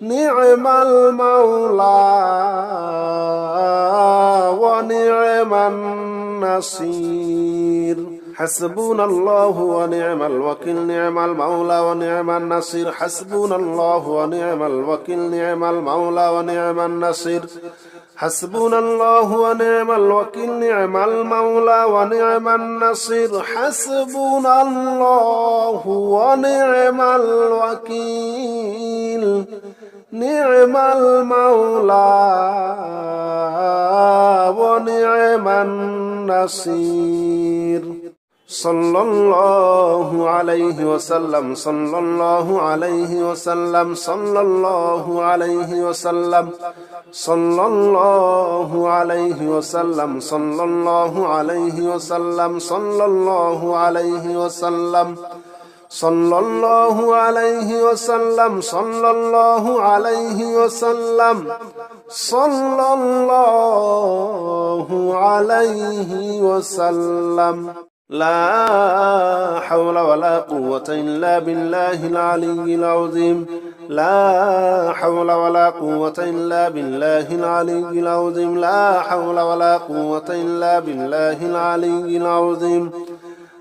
نعم المولى ونعم النصير حسبنا الله ونعم الوكيل نعم المولى ونعم النصير حسبنا الله ونعم الوكيل نعم المولى ونعم النصير حسبنا الله ونعم الوكيل نعم المولى ونعم النصير حسبنا الله ونعم الوكيل نعم المولى ونعم النصير. صلى الله عليه وسلم صلى الله عليه وسلم صلى الله عليه وسلم صلى الله عليه وسلم صلى الله عليه وسلم صلى الله عليه وسلم. صلى الله عليه وسلم صلى الله عليه وسلم. صلى الله عليه وسلم. لا حول ولا قوة إلا بالله العلي العظيم. لا حول ولا قوة إلا بالله العلي العظيم. لا حول ولا قوة إلا بالله العلي العظيم.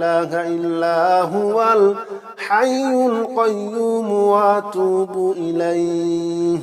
إله إلا هو الحي القيوم وأتوب إليه.